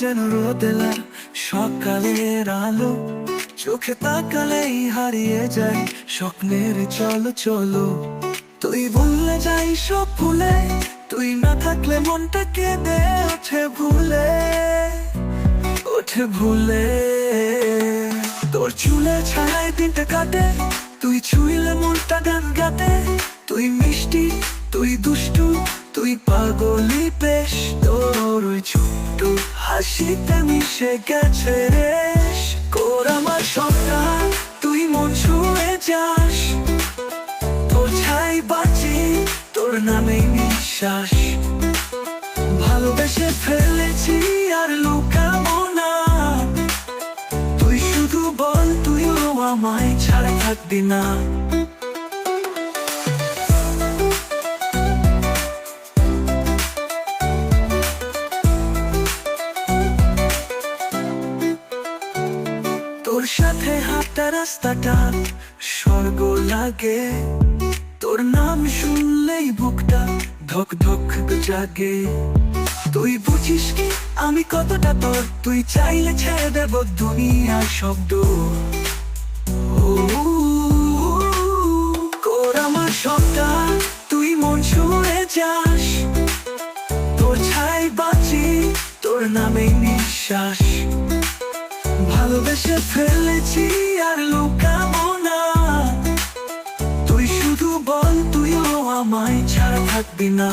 যেন রোদেলার সকালের আলো। চোখে তাকালেই হারিয়ে যায় স্বপ্নের চলো চলো। তুই ভুলে যাই সব ভুলে, তুই না থাকলে মনটা কেঁদে ওঠে ভুলে। ওঠে ভুলে। তোর চুলে ছাড়াই দিনটা কাটে, তুই ছুঁইলে মনটা গান গাতে। তুই মিষ্টি, তুই দুষ্টু, তুই পাগলি বেশ তোর। ওই ছোট্ট হাসিতে মিশে গেছে রেশ কোর আমার সন্তান, তুই মন ছুঁয়ে যাস। তোর ছাই বাঁচি, তোর নামে নিঃশ্বাস। ভালোবেসে ফেলেছি আর লুকাবো না। তুই শুধু বল, তুইও আমায় ছাড়া থাকবি না। সাথে হাঁটা রাস্তাটা স্বর্গ লাগে। তোর নাম শুনলেই বুকটা ধক ধক জাগে। তুই বুঝিস কি আমি কতটা তোর? তুই চাইলে ছেড়ে দেব দুনিয়ার শব্দ। কর আমার সবটা, তুই মন ছুঁয়ে যাস। তোর ছাই বাঁচি, তোর নামে নিঃশ্বাস। ভালোবেসে ফেলেছি আর লুকাবো না। তুই শুধু বল তুইও আমায় ছাড়া থাকবি না।